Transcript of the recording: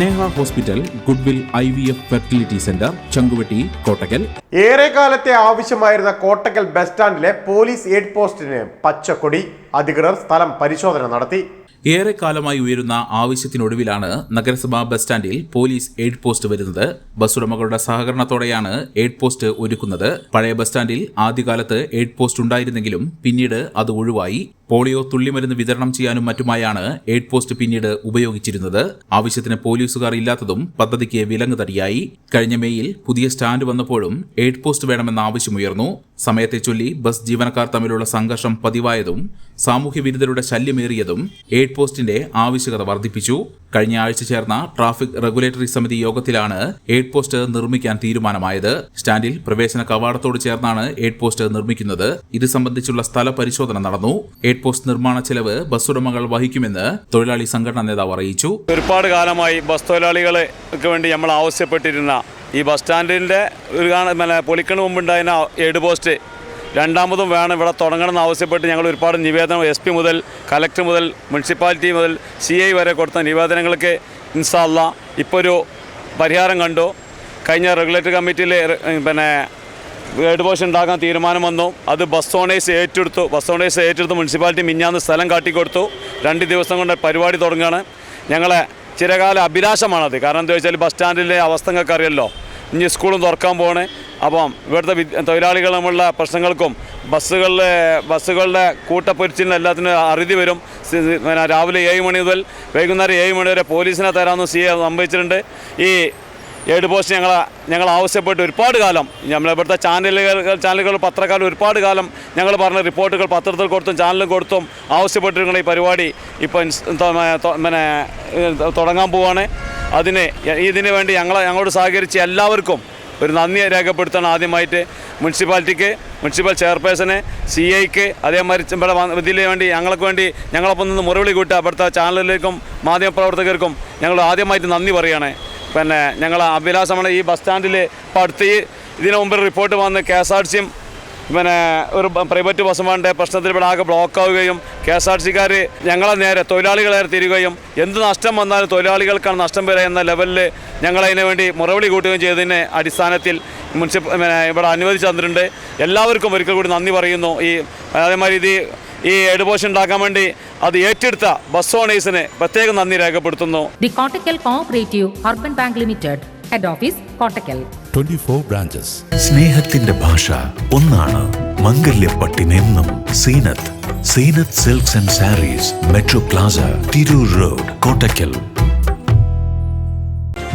Neha hospital goodwill I V F fertility centre Changuvetty Kottakkal. ഏറെക്കാലത്തെ ആവശ്യമായിരുന്ന Kottakkal bus സ്റ്റാൻഡിലെ police aid പോസ്റ്റിന് പച്ചക്കൊടി അധികൃതർ സ്ഥലം പരിശോധന നടത്തി. ഏറെക്കാലമായി ഉയരുന്ന ആവശ്യത്തിനൊടുവിലാണ് നഗരസഭാ ബസ് സ്റ്റാൻഡിൽ പോലീസ് എയ്ഡ് പോസ്റ്റ് വരുന്നത്. ബസ് ഉടമകളുടെ സഹകരണത്തോടെയാണ് എയ്ഡ് പോസ്റ്റ് ഒരുക്കുന്നത്. പഴയ ബസ് സ്റ്റാൻഡിൽ ആദ്യകാലത്ത് എയ്ഡ് പോസ്റ്റ് ഉണ്ടായിരുന്നെങ്കിലും പിന്നീട് അത് ഒഴിവായി. പോളിയോ തുള്ളിമരുന്ന് വിതരണം ചെയ്യാനും മറ്റുമായാണ് എയ്ഡ് പോസ്റ്റ് പിന്നീട് ഉപയോഗിച്ചിരുന്നത്. ആവശ്യത്തിന് പോലീസുകാർ ഇല്ലാത്തതും പദ്ധതിക്ക് വിലങ്ങ് തടിയായി കഴിഞ്ഞ മേയിൽ പുതിയ സ്റ്റാൻഡ് വന്നപ്പോഴും എയ്ഡ് പോസ്റ്റ് വേണമെന്ന ആവശ്യമുയർന്നു. സമയത്തെ ചൊല്ലി ബസ് ജീവനക്കാർ തമ്മിലുള്ള സംഘർഷം പതിവായതും സാമൂഹ്യ വിരുദ്ധരുടെ ശല്യമേറിയതും എയ്ഡ് പോസ്റ്റിന്റെ ആവശ്യകത വർദ്ധിപ്പിച്ചു. കഴിഞ്ഞ ആഴ്ച ചേർന്ന ട്രാഫിക് റെഗുലേറ്ററി സമിതി യോഗത്തിലാണ് എയ്ഡ് പോസ്റ്റ് നിർമ്മിക്കാൻ തീരുമാനമായത്. സ്റ്റാൻഡിൽ പ്രവേശന കവാടത്തോട് ചേർന്നാണ് എയ്ഡ് പോസ്റ്റ് നിർമ്മിക്കുന്നത്. ഇത് സംബന്ധിച്ചുള്ള സ്ഥല പരിശോധന നടന്നു എയ്ഡ് പോസ്റ്റ് നിർമ്മാണ ചെലവ് ബസ് ഉടമകൾ വഹിക്കുമെന്ന് തൊഴിലാളി സംഘടനാ നേതാവ് അറിയിച്ചു. ഒരുപാട് കാലമായി ബസ് തൊഴിലാളികൾക്ക് വേണ്ടി നമ്മൾ ആവശ്യപ്പെട്ടിരുന്ന ഈ ബസ് സ്റ്റാൻഡിന്റെ ഒരു കാണ- പിന്നെ പൊളിക്കണ മുമ്പുണ്ടായിരുന്ന എയ്ഡ് പോസ്റ്റ് രണ്ടാമതും വേണം ഇവിടെ തുടങ്ങണമെന്ന് ആവശ്യപ്പെട്ട് ഞങ്ങൾ ഒരുപാട് നിവേദനം എസ് പി മുതൽ കലക്ടർ മുതൽ മുനിസിപ്പാലിറ്റി മുതൽ സി ഐ വരെ കൊടുത്ത നിവേദനങ്ങൾക്ക് ഇൻസാല്ല ഇപ്പോൾ ഒരു പരിഹാരം കണ്ടു. കഴിഞ്ഞ റെഗുലേറ്ററി കമ്മിറ്റിയിൽ പിന്നെ ഗൈഡ് പോസ്റ്റ് ഉണ്ടാക്കാൻ തീരുമാനം വന്നു. അത് ബസ് ഓണേഴ്സ് ഏറ്റെടുത്തു. ബസ് ഓണേഴ്സ് ഏറ്റെടുത്ത് മുനിസിപ്പാലിറ്റി മിഞ്ഞാന്ന് സ്ഥലം കാട്ടിക്കൊടുത്തു. രണ്ട് ദിവസം കൊണ്ട് പരിപാടി തുടങ്ങുകയാണ് ഞങ്ങളെ ചിരകാല അഭിലാഷമാണത്. കാരണം എന്താ വെച്ചാൽ ബസ് സ്റ്റാൻഡിലെ അവസ്ഥ നിങ്ങൾക്ക് അറിയല്ലോ ഇനി സ്കൂളും തുറക്കാൻ പോകണേ അപ്പം ഇവിടുത്തെ തൊഴിലാളികൾ നമ്മളുടെ പ്രശ്നങ്ങൾക്കും ബസ്സുകളിലെ ബസ്സുകളുടെ കൂട്ടപ്പൊരിച്ചിലിന് എല്ലാത്തിനും അറുതി വരും. പിന്നെ രാവിലെ ഏഴ് മണി മുതൽ വൈകുന്നേരം ഏഴ് മണി വരെ പോലീസിനെ തരാമെന്ന് സി എ സംഭവിച്ചിട്ടുണ്ട്. ഈ ഏഴ് പോസ്റ്റ് ഞങ്ങൾ ഞങ്ങൾ ആവശ്യപ്പെട്ട് ഒരുപാട് കാലം. നമ്മൾ ഇവിടുത്തെ ചാനലുകൾ ചാനലുകൾ പത്രക്കാർ ഒരുപാട് കാലം ഞങ്ങൾ പറഞ്ഞ റിപ്പോർട്ടുകൾ പത്രത്തിൽ കൊടുത്തും ചാനലും കൊടുത്തും ആവശ്യപ്പെട്ടിരിക്കുന്ന ഈ പരിപാടി ഇപ്പം പിന്നെ തുടങ്ങാൻ പോവാണ്. അതിന് ഇതിനു വേണ്ടി ഞങ്ങളെ ഞങ്ങളോട് സഹകരിച്ച് എല്ലാവർക്കും ഒരു നന്ദി രേഖപ്പെടുത്തണം ആദ്യമായിട്ട് മുനിസിപ്പാലിറ്റിക്ക് മുനിസിപ്പൽ ചെയർപേഴ്സന് സി ഐക്ക് അതേമാതിരി ഇവിടെ ഇതിന് വേണ്ടി ഞങ്ങൾക്ക് വേണ്ടി ഞങ്ങളൊപ്പം നിന്ന് മുറവിളി കൂട്ടുക. അവിടുത്തെ ചാനലിലേക്കും മാധ്യമപ്രവർത്തകർക്കും ഞങ്ങൾ ആദ്യമായിട്ട് നന്ദി പറയുകയാണ് പിന്നെ ഞങ്ങൾ അഭിലാഷമാണ് ഈ ബസ് സ്റ്റാൻഡിൽ പടുത്തി ഇതിനു മുമ്പ് റിപ്പോർട്ട് വന്ന് കെ എസ് ആർ സിയും പിന്നെ ഒരു പ്രൈവറ്റ് ബസ്സുമാരുടെ പ്രശ്നത്തിൽ ഇവിടെ ആകെ ബ്ലോക്ക് ആവുകയും കെ എസ് ആർ സിക്കാർ ഞങ്ങളെ നേരെ തൊഴിലാളികളെ തിരികുകയും എന്ത് നഷ്ടം വന്നാലും തൊഴിലാളികൾക്കാണ് നഷ്ടം വരിക എന്ന ലെവലിൽ ഞങ്ങളതിനു വേണ്ടി മുറവിളി കൂട്ടുകയും ചെയ്തതിന്റെ അടിസ്ഥാനത്തിൽ മുനിസിപ്പ ഇവിടെ അനുവദിച്ചു തന്നിട്ടുണ്ട്. എല്ലാവർക്കും ഒരിക്കൽ കൂടി നന്ദി പറയുന്നു. ഈ അതേമാതിരി ഇത് ഈ എഡുപോഷൻ ഉണ്ടാക്കാൻ വേണ്ടി അത് ഏറ്റെടുത്ത ബസ് ഓണേഴ്സിന് പ്രത്യേകം നന്ദി രേഖപ്പെടുത്തുന്നു. The Kottakkal cooperative urban bank limited head office Kottakkal. Twenty 24 branches സ്നേഹത്തിന്റെ ഭാഷ ഒന്നാണ്. മംഗല്യപ്പട്ടിനെന്നും Zeenath. Zeenath silks and sarees metro plaza Tirur road Kottakkal.